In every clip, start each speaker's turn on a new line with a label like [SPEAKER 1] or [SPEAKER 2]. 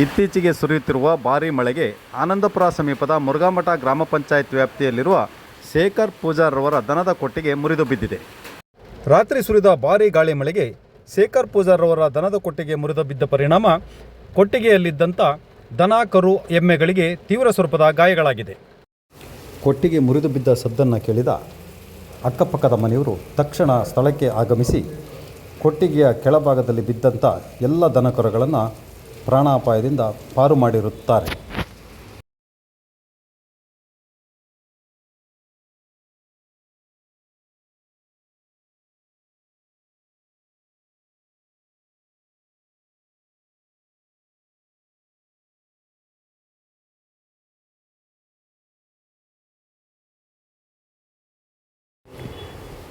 [SPEAKER 1] ಇತ್ತೀಚೆಗೆ ಸುರಿಯುತ್ತಿರುವ ಭಾರೀ ಮಳೆಗೆ ಆನಂದಪುರ ಸಮೀಪದ ಮುರುಘಾಮಠ ಗ್ರಾಮ ಪಂಚಾಯತ್ ವ್ಯಾಪ್ತಿಯಲ್ಲಿರುವ ಶೇಖರ್ ಪೂಜಾರ್ರವರ ದನದ ಕೊಟ್ಟಿಗೆ ಮುರಿದು ಬಿದ್ದಿದೆ. ರಾತ್ರಿ ಸುರಿದ ಭಾರೀ ಗಾಳಿ ಮಳೆಗೆ ಶೇಖರ್ ಪೂಜಾರ್ರವರ ದನದ ಕೊಟ್ಟಿಗೆ ಮುರಿದು ಬಿದ್ದ ಪರಿಣಾಮ ಕೊಟ್ಟಿಗೆಯಲ್ಲಿದ್ದಂಥ ದನ, ಕರು, ಎಮ್ಮೆಗಳಿಗೆ ತೀವ್ರ ಸ್ವರೂಪದ ಗಾಯಗಳಾಗಿದೆ. ಕೊಟ್ಟಿಗೆ ಮುರಿದು ಬಿದ್ದ ಸದ್ದನ್ನು ಕೇಳಿದ ಅಕ್ಕಪಕ್ಕದ ಮನೆಯವರು ತಕ್ಷಣ ಸ್ಥಳಕ್ಕೆ ಆಗಮಿಸಿ ಕೊಟ್ಟಿಗೆಯ ಕೆಳಭಾಗದಲ್ಲಿ ಬಿದ್ದಂಥ ಎಲ್ಲ ದನಕರುಗಳನ್ನು ಪ್ರಾಣಾಪಾಯದಿಂದ ಪಾರು ಮಾಡಿರುತ್ತಾರೆ.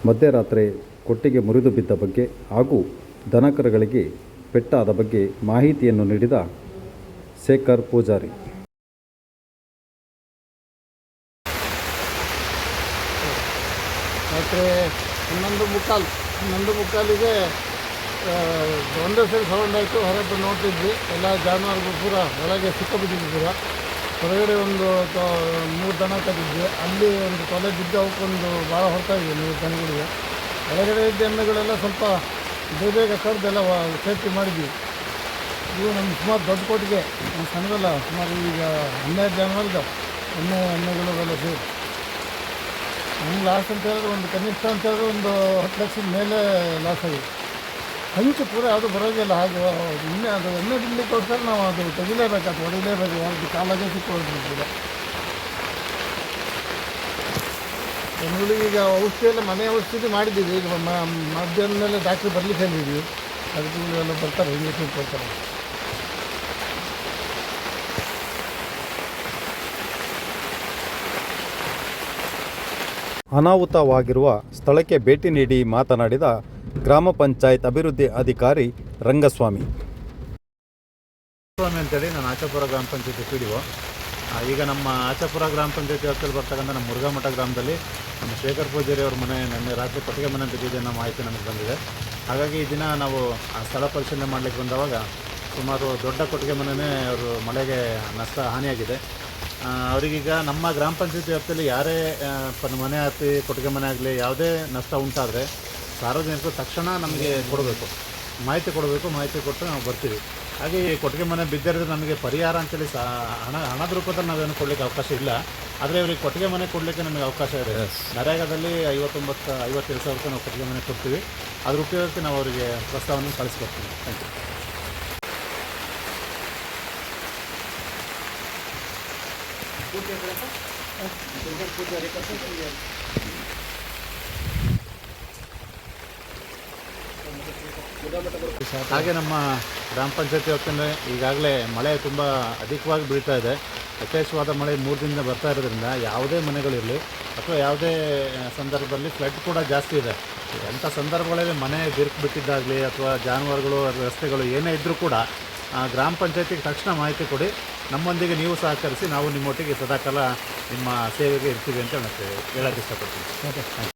[SPEAKER 1] ಮಧ್ಯರಾತ್ರಿ ಕೊಟ್ಟಿಗೆ ಮುರಿದು ಬಿದ್ದ ಬಗ್ಗೆ ಹಾಗೂ ದನಕರುಗಳಿಗೆ ಪೆಟ್ಟಾದ ಬಗ್ಗೆ ಮಾಹಿತಿಯನ್ನು ನೀಡಿದ ಶೇಖರ್ ಪೂಜಾರಿ.
[SPEAKER 2] ರಾತ್ರಿ ಹನ್ನೊಂದು ಮುಕ್ಕಾಲು, ಹನ್ನೊಂದು ಮುಕ್ಕಾಲಿಗೆ ಒಂದೇ ಸರಿ ಸೌಂಡ್ ಆಯಿತು ಹೊರಗೆ ನೋಡ್ತಿದ್ವಿ. ಎಲ್ಲ ಜಾನುವಾರುಗಳು ಪೂರ ಒಳಗೆ ಸಿಕ್ಕಾಬಿಟ್ಟಿದ್ವಿ ಪೂರ. ಹೊರಗಡೆ ಒಂದು ಮೂರು ದನ ಕಟ್ಟಿದ್ವಿ ಅಲ್ಲಿ ಒಂದು ತೊಲೆ ಬಿದ್ದು ಅವಕ್ಕೊಂದು ಭಾಳ ಹೊರತಾಯಿದ್ವಿ ಮೂರು ದನಗಳಿಗೆ. ಒಳಗಡೆ ಇದ್ದ ಎಮ್ಮೆಗಳೆಲ್ಲ ಸ್ವಲ್ಪ ಬೇಗ ಬೇಗ ಕರೆದೆಲ್ಲ ಸೇಫ್ಟಿ ಮಾಡಿದ್ವಿ. ಇವು ನಮ್ಮ ಸುಮಾರು ದೊಡ್ಡ ಕೊಟ್ಟಿಗೆ ನಮ್ಮ ಸಣ್ಣದಲ್ಲ ಸುಮಾರು ಈಗ ಹನ್ನೆರಡು ಜಾನುವಾರು ಹಣ್ಣು ಎಮ್ಮೆಗಳು ಎಲ್ಲ ಸೇರಿ. ನಮ್ಗೆ ಲಾಸ್ ಅಂತ ಹೇಳಿದ್ರೆ ಒಂದು ಕನಿಷ್ಠ ಅಂತ ಹೇಳಿದ್ರೆ ಒಂದು ಹತ್ತು ಲಕ್ಷದ ಮೇಲೆ ಲಾಸ್ ಆಗಿದೆ. ಹಂಚು ಪೂರ ಅದು ಬರೋದಿಲ್ಲ ಹಾಗೆ ಇನ್ನೇ ಅದು ಎಣ್ಣೆ ಬಿಡ್ಲಿಕ್ಕೋಸ್ಕರ ನಾವು ಅದು ತೆಗಿಲೇಬೇಕಾಗ್ತದೆ ಹೊಡಿಲೇಬೇಕು ಯಾವುದು ಕಾಲಾಗೆ ಸಿಕ್ಕೋದ್ರಿಂದ ಜನಗಳಿಗೆ ಈಗ ಔಷಧಿ ಎಲ್ಲ ಮನೆ ಔಷಧಿ ಮಾಡಿದ್ದೀವಿ. ಈಗ ಮ- ಮಧ್ಯಾಹ್ನ ಮೇಲೆ ಡಾಕ್ಟ್ರ್ ಬರಲಿಕ್ಕೆ ಹೇಳಿದ್ವಿ. ಅದಕ್ಕೆ ಎಲ್ಲ ಬರ್ತಾರೆ ಇಂಜೆಕ್ಷನ್ ಕೊಡ್ತಾರೆ.
[SPEAKER 1] ಅನಾಹುತವಾಗಿರುವ ಸ್ಥಳಕ್ಕೆ ಭೇಟಿ ನೀಡಿ ಮಾತನಾಡಿದ ಗ್ರಾಮ ಪಂಚಾಯತ್ ಅಭಿವೃದ್ಧಿ ಅಧಿಕಾರಿ ರಂಗಸ್ವಾಮಿ.
[SPEAKER 3] ಸ್ವಾಮಿ ಅಂತೇಳಿ ನಾನು ಆಚಾಪುರ ಗ್ರಾಮ ಪಂಚಾಯತ್ ಪಿ ಡಿ ಒ ಈಗ ನಮ್ಮ ಆಚಾಪುರ ಗ್ರಾಮ ಪಂಚಾಯತಿ ವ್ಯಾಪ್ತಿಯಲ್ಲಿ ಬರ್ತಕ್ಕಂಥ ನಮ್ಮ ಮುರುಘಾಮಠ ಗ್ರಾಮದಲ್ಲಿ ನಮ್ಮ ಶೇಖರ್ ಪೂಜಾರಿ ಅವ್ರ ಮನೆ ನಿನ್ನೆ ರಾತ್ರಿ ಕೊಟ್ಟಿಗೆ ಮನೆ ಬಿದ್ದಿದೆ ಅನ್ನೋ ಮಾಹಿತಿ ನಮಗೆ ಬಂದಿದೆ. ಹಾಗಾಗಿ ಈ ದಿನ ನಾವು ಆ ಸ್ಥಳ ಪರಿಶೀಲನೆ ಮಾಡಲಿಕ್ಕೆ ಬಂದವಾಗ ಸುಮಾರು ದೊಡ್ಡ ಕೊಟ್ಟಿಗೆ ಮನೆಯೇ ಅವರು ಮಳೆಗೆ ನಷ್ಟ ಹಾನಿಯಾಗಿದೆ. ಅವರಿಗೀಗ ನಮ್ಮ ಗ್ರಾಮ ಪಂಚಾಯತ್ ವ್ಯಾಪ್ತಿಯಲ್ಲಿ ಯಾರೇ ಮನೆ ಹತ್ತಿ ಕೊಟ್ಟಿಗೆ ಮನೆ ಆಗಲಿ ಯಾವುದೇ ನಷ್ಟ ಉಂಟಾದರೆ ಸಾರ್ವಜನಿಕರು ತಕ್ಷಣ ನಮಗೆ ಕೊಡಬೇಕು. ಮಾಹಿತಿ ಕೊಡಬೇಕು ಮಾಹಿತಿ ಕೊಟ್ಟು ನಾವು ಬರ್ತೀವಿ. ಹಾಗೆ ಈ ಕೊಟ್ಟಿಗೆ ಮನೆ ಬಿದ್ದಿರೋದು ನಮಗೆ ಪರಿಹಾರ ಅಂತೇಳಿ ಸಹ ಹಣ ಹಣದ ರೂಪದಲ್ಲಿ ನಾವೇನು ಕೊಡಲಿಕ್ಕೆ ಅವಕಾಶ ಇಲ್ಲ. ಆದರೆ ಇವರಿಗೆ ಕೊಟ್ಟಿಗೆ ಮನೆ ಕೊಡಲಿಕ್ಕೆ ನಮಗೆ ಅವಕಾಶ ಇದೆ. ನರೇಗಾದಲ್ಲಿ ಐವತ್ತೊಂಬತ್ತು ಐವತ್ತೇಳು ಸಾವಿರ ರೂಪಾಯಿ ನಾವು ಕೊಟ್ಟಿಗೆ ಮನೆ ಕೊಡ್ತೀವಿ. ಅದ್ರ ಉಪಯೋಗಕ್ಕೆ ನಾವು ಅವರಿಗೆ ಪ್ರಸ್ತಾವನೆ ಕಳಿಸ್ಕೊಡ್ತೀವಿ. ಥ್ಯಾಂಕ್ ಯು ಹಾಗೆ ನಮ್ಮ ಗ್ರಾಮ ಪಂಚಾಯತಿ ವ್ಯಾಪ್ತಿಯಲ್ಲಿ ಈಗಾಗಲೇ ಮಳೆ ತುಂಬ ಅಧಿಕವಾಗಿ ಬೀಳ್ತಾ ಇದೆ. ಯಥೇಚ್ಛವಾದ ಮಳೆ ಮೂರು ದಿನದಿಂದ ಬರ್ತಾ ಇರೋದ್ರಿಂದ ಯಾವುದೇ ಮನೆಗಳಿರಲಿ ಅಥವಾ ಯಾವುದೇ ಸಂದರ್ಭದಲ್ಲಿ ಫ್ಲಡ್ ಕೂಡ ಜಾಸ್ತಿ ಇದೆ. ಅಂಥ ಸಂದರ್ಭಗಳಲ್ಲಿ ಮನೆ ಬಿರುಕು ಬಿಟ್ಟಿದ್ದಾಗಲಿ ಅಥವಾ ಜಾನುವಾರುಗಳು, ರಸ್ತೆಗಳು ಏನೇ ಇದ್ದರೂ ಕೂಡ ಗ್ರಾಮ ಪಂಚಾಯತಿಗೆ ತಕ್ಷಣ ಮಾಹಿತಿ ಕೊಡಿ. ನಮ್ಮೊಂದಿಗೆ ನೀವು ಸಹಕರಿಸಿ ನಾವು ನಿಮ್ಮೊಟ್ಟಿಗೆ ಸದಾಕಾಲ ನಿಮ್ಮ ಸೇವೆಗೆ ಇರ್ತೀವಿ ಅಂತ ಹೇಳಕ್ಕೆ ಹೇಳಕ್ಕೆ ಇಷ್ಟಪಡ್ತೀನಿ.